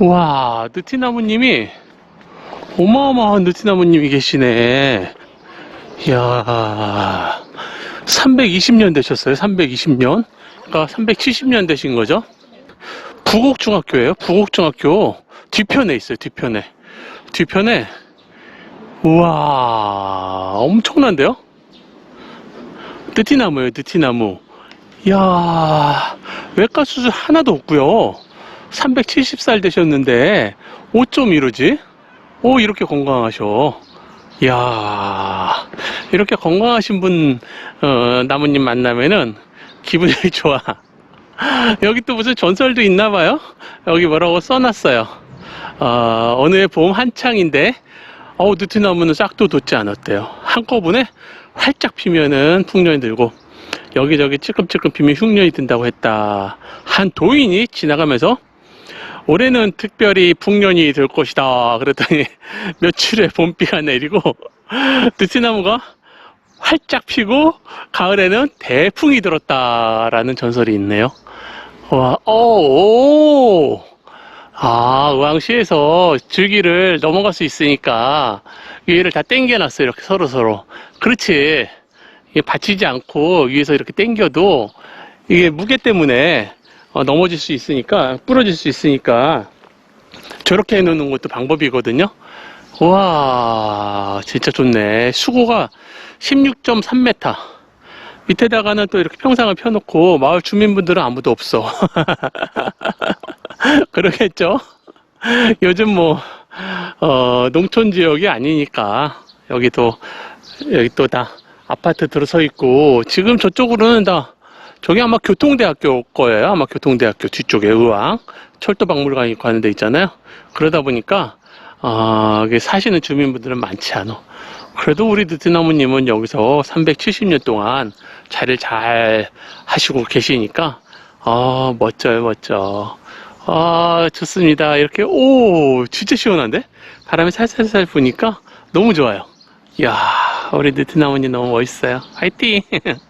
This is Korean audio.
와, 느티나무님이 어마어마한 느티나무님이 계시네. 이야, 320년 되셨어요. 320년. 그러니까 370년 되신 거죠. 부곡중학교예요. 부곡중학교 뒤편에 있어요. 뒤편에. 뒤편에 우와, 엄청난데요? 느티나무예요. 느티나무. 이야, 외과 수술 하나도 없고요. 370살 되셨는데 어쩜 이러지? 오 이렇게 건강하셔. 이야 이렇게 건강하신 분 어, 나무님 만나면은 기분이 좋아. 여기 또 무슨 전설도 있나 봐요. 여기 뭐라고 써놨어요. 어, 어느 해 봄 한창인데 어우 느티나무는 싹도 돋지 않았대요. 한꺼번에 활짝 피면은 풍년이 들고 여기저기 찔끔찔끔 피면 흉년이 든다고 했다. 한 도인이 지나가면서 올해는 특별히 풍년이 될 것이다. 그랬더니 며칠에 봄비가 내리고 느티나무가 활짝 피고 가을에는 대풍이 들었다라는 전설이 있네요. 와, 오, 오. 아, 의왕시에서 줄기를 넘어갈 수 있으니까 위에를 다 당겨놨어요. 이렇게 서로 서로. 그렇지. 이게 받치지 않고 위에서 이렇게 당겨도 이게 무게 때문에 어, 넘어질 수 있으니까 부러질 수 있으니까 저렇게 해놓는 것도 방법이거든요. 와 진짜 좋네. 수고가 16.3m. 밑에다가는 또 이렇게 평상을 펴놓고 마을 주민분들은 아무도 없어. 그러겠죠? 요즘 뭐, 어, 농촌 지역이 아니니까 여기도, 여기 또 다 아파트 들어서 있고 지금 저쪽으로는 다 저기 아마 교통대학교 거예요. 아마 교통대학교 뒤쪽에 의왕 철도박물관 있고 하는 데 있잖아요. 그러다 보니까 어, 여기 사시는 주민분들은 많지 않아. 그래도 우리 느티나무님은 여기서 370년 동안 자리를 잘 하시고 계시니까 아 멋져요 멋져. 아 좋습니다. 이렇게 오 진짜 시원한데 바람이 살살살 부니까 너무 좋아요. 이야 우리 느티나무님 너무 멋있어요. 화이팅!